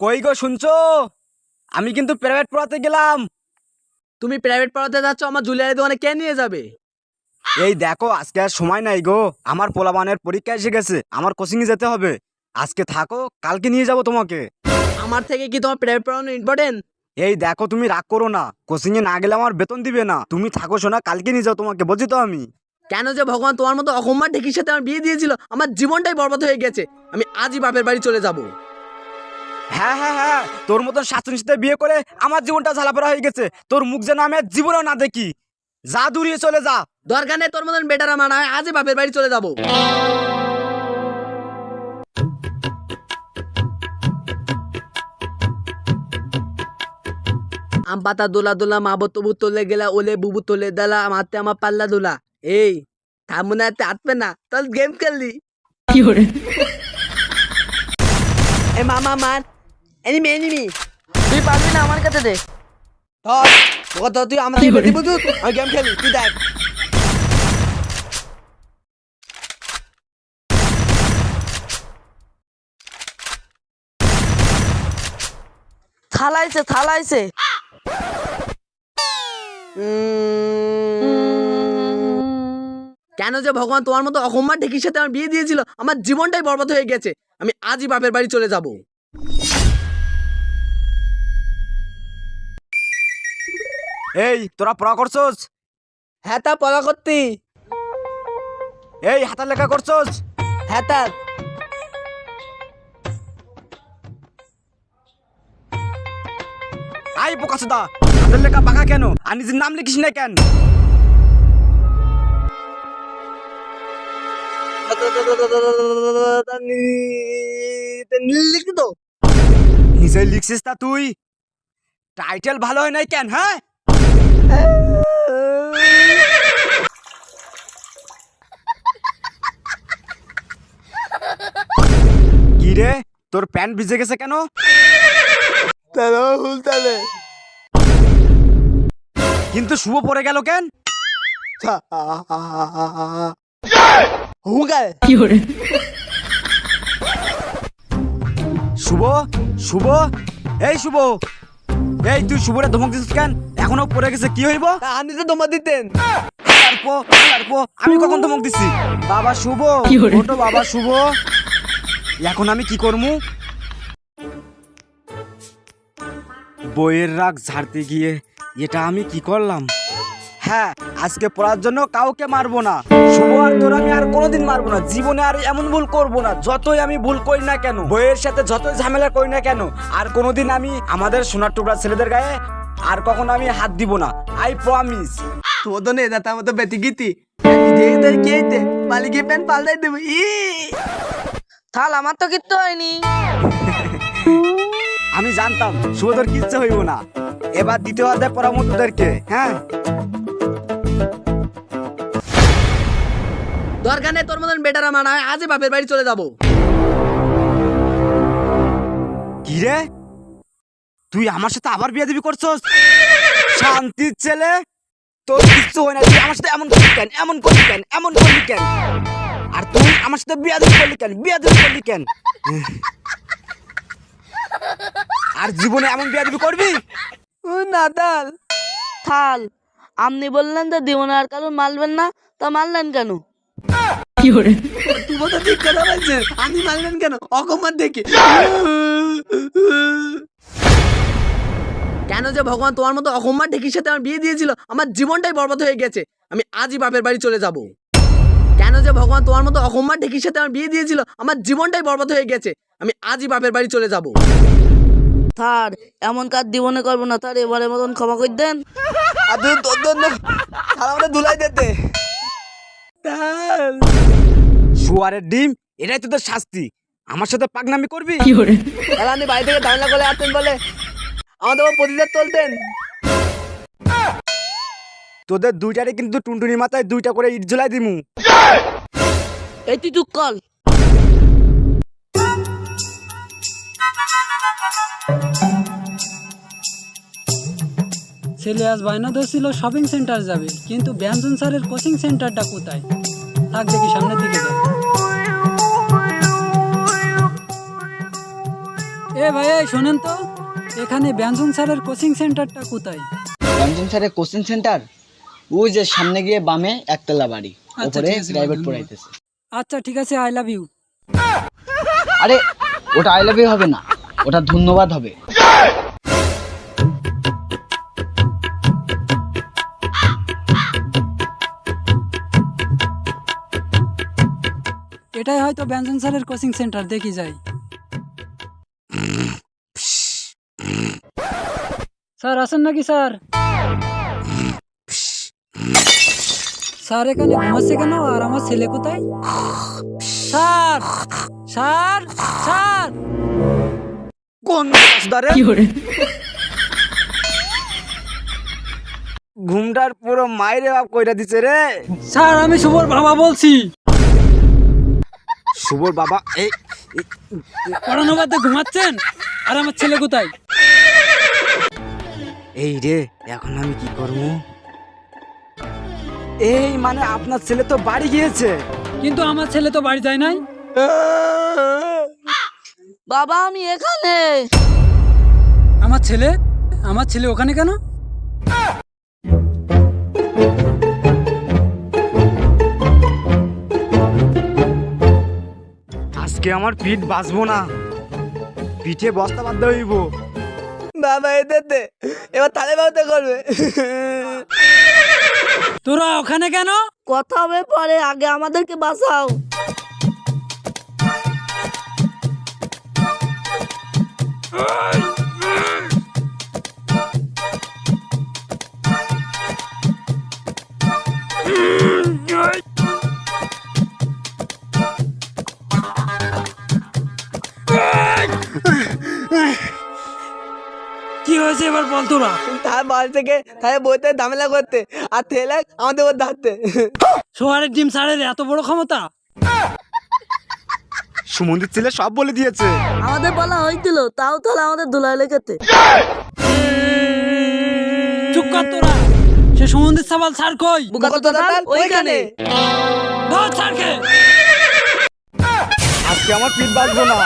কই গো শুনছো? আমি কিন্তু প্রাইভেট পড়াতে গেলাম। তুমি প্রাইভেট পড়াতে যাচ্ছ আমার জুলিয়ারি দোকানে কে নিয়ে যাবে? এই দেখো আজকে আর সময় নাই গো। আমার পোলাবানের পরীক্ষা এসে গেছে আমার কোচিং এ যেতে হবে। আজকে থাকো কালকে নিয়ে যাব তোমাকে। আমার থেকে কি তোমার প্রাইভেট পড়ানো ইম্পর্টেন্ট এই দেখো তুমি রাগ করো না। কোচিং এ না গেলে আমার বেতন দিবে না। তুমি থাকো শোনা কালকে নিয়ে যাও তোমাকে বলছি তো আমি? কেন যে ভগবান তোমার মতো অকম্মার ঢেকির সাথে আমার বিয়ে দিয়েছিল আমার জীবনটাই বরবাদ হয়ে গেছে। আমি আজই বাপের বাড়ি চলে যাব। হ্যাঁ হ্যাঁ হ্যাঁ তোর মতন শাশুড়ির সাথে বিয়ে করে আমার জীবনটা ঝালাপড়া হয়ে গেছে। তোর মুখ যেন আমি আর জীবনেও না দেখি। যা দূরিয়ে চলে যা। দরকার নেই তোর মতন বেটারা মানা হয় আজই বাপের বাড়ি চলে যাব। আম পাতা দোলা দোলা মা তবু তোলে গেলা ওলে বুবু তোলে দালা মাতে আমার পাল্লা দোলা। এই থামুন হাতে হাঁটবে না তাহলে গেম খেললি। এ মামা মার। এনিমি এনিমি তুই পারবি না আমার কাছে দে। ধর কত তুই আমাদের বেটি বুঝুক আমি গেম খেলি তুই দেখ। থালাইছে থালাইছে। কেন যে ভগবান তোমার মতো অকম্মার ঢেকির সাথে আমার বিয়ে দিয়েছিল আমার জীবনটাই বরবাদ হয়ে গেছে। আমি আজই বাপের বাড়ি চলে যাব। এই তোরা পড়া করছস? হ্যাঁ তা পড়া করতি। এই হাতার লেখা করছস? হ্যাঁ তা। আই বোকাসুদা হাতের লেখা বাঁকা কেন? আর নিজের নাম লিখিস না কেন? লিখি তো। নিজে লিখছিস তা তুই? টাইটেল ভালো হয় নাই কেন হ্যাঁ? কি রে তোর প্যান্ট ভিজে গেছে কেন? তাহলে কিন্তু শুভ পরে গেল কেন? শুভ শুভ। এই শুভ। এই তুই শুভরে ধমক দিছিস কেন? এখনও পড়ে গেছে কি হইব? আপনি তো তোমার দিতেন। আমি কখন ধমক দিছি? বাবা শুভ ছোট বাবা শুভ। এখন আমি কি করমু? বইয়ের রাগ ঝাড়তে গিয়ে এটা আমি কি করলাম? হ্যাঁ আজকে পড়ার জন্য কাউকে মারবো না। শুভ আর তোর আমি আর কোনোদিন মারবো না। জীবনে আর এমন ভুল করব না যতই আমি ভুল করি না কেন বইয়ের সাথে যতই ঝামেলা করি না কেন আর কোনোদিন আমি আমাদের সোনার টুকরা ছেলেদের গায়ে আর কখনো আমি হাত দিব না আই প্রমিস তো নেই দাতা মতো বেটি গীতি। দেখে তোর কি হইতে? মালিকে প্যান্ট পাল্টাই দেবো। ই! থাল আমার তো কিচ্ছু হয়নি। আমি জানতাম শুভদর কিচ্ছু হইব না। এবার দ্বিতীয় অধ্যায় তোদেরকে হ্যাঁ? দরকার নেই তোর মতন বেটারা মানা হয় আজই বাপের বাড়ি চলে যাব। কি রে? তুই আমার সাথে আবার বিয়ে দিবি করছস? শান্তির ছেলে? তোর কিচ্ছু হয় না তুই আমার সাথে এমন করলি কেন? এমন করলি কেন? এমন করলি কেন? আর তুই আমার সাথে বিয়া দিবি করলি কেন? বিয়া দিবি করলি কেন? আর জীবনে এমন বিয়া দিবি করবি? নাদাল। থাল আপনি বললেন তো দিব না আর কারণ মারবেন না তা মারলেন কেন? তুই তো ঠিক কথা বলছিস আমি মানলেন কেন? অকম্মার দেখি। কেন যে ভগবান তোমার মতো অকম্মার ঢেকির সাথে আমার বিয়ে দিয়েছিল? আমার জীবনটাই বরবাদ হয়ে গেছে। আমি আজই বাপের বাড়ি চলে যাব। কেন যে ভগবান তোমার মতো অকম্মার ঢেকির সাথে আমার বিয়ে দিয়েছিল? আমার জীবনটাই বরবাদ হয়ে গেছে। আমি আজই বাপের বাড়ি চলে যাব। থার এমন কাজ জীবনে করব না। তার এবারে মতন ক্ষমা করে দেন। আমাদের ধুলাই দিতে শুয়ারের ডিম এটাই তোদের শাস্তি। আমার সাথে পাগনামি করবি? তাহলে আপনি বাড়ি থেকে ঝামেলা করে আসতেন বলে। আমাদের ওপর প্রতিদার তুলতেন তোদের দুইটারে কিন্তু টুনটুনি মাথায় দুইটা করে ইট ঝুলাই দিমু। এই তুই চুপ কল। ছেলে আজ বায়না ধরছিল শপিং সেন্টার যাবে কিন্তু ব্যঞ্জন স্যারের কোচিং সেন্টারটা কোথায়? থাক দেখি সামনের দিকে যাই। এ এ ভাই শোনেন তো। এখানে ব্যঞ্জন স্যারের কোচিং সেন্টারটা কোথায়? রঞ্জন স্যারের কোচিং সেন্টার? ওই যে সামনে গিয়ে বামে একতলা বাড়ি। আচ্ছা, ওপরে প্রাইভেট পড়াইতেছে আচ্ছা ঠিক আছে আই লাভ ইউ আরে ওটা আই লাভ ইউ হবে না। ওটা ধন্যবাদ হবে। এটাই হয়তো ব্যঞ্জন স্যারের কোচিং সেন্টার দেখি যাই। স্যার আছেন নাকি স্যার? স্যার এখানে ঘুমাচ্ছে কেন? আর আমার ছেলে কোথায়? Sir sir sir! কোন দারে ঘুমটার পুরো মাইরে বাপ কইরা দিছে রে। স্যার আমি শুভর বাবা বলছি। শুভর বাবা এই এই- পড়ানো বাদে ঘুমাচ্ছেন? আর আমার ছেলে কোথায়? এই রে এখন আমি কি করব? এই মানে আপনার ছেলে তো বাড়ি গিয়েছে। কিন্তু আমার ছেলে তো বাড়ি যায় নাই। বাবা আমি এখানে। আমার ছেলে? আমার ছেলে ওখানে কেন? আজকে আমার পিঠ বাঁচবো না। পিঠে বস্তা বাঁধতে হইব। বাবা এতে এবার তাহলে বাবুতে করবে। তোরা ওখানে কেন? কথা হবে পরে আগে আমাদেরকে বাসাও কি হয়েছে এবার বল তোরা তার বাড়ি থেকে তাই বইতে ঝামেলা করতে আর থেলে আমাদের ওর ধরতে সোয়ারের ডিম সারের এত বড় ক্ষমতা? সুমন্দির ছেলে সব বলে দিয়েছে। আমাদের বলা হয়েছিল তাও তাহলে আমাদের ধুলাই লেগেছে চুপ কর তোরা। সে সমুদ্রের সাবাল সার কই? ওইখানে। বল সারকে আজকে আমার পিঠ বাঁচবো না।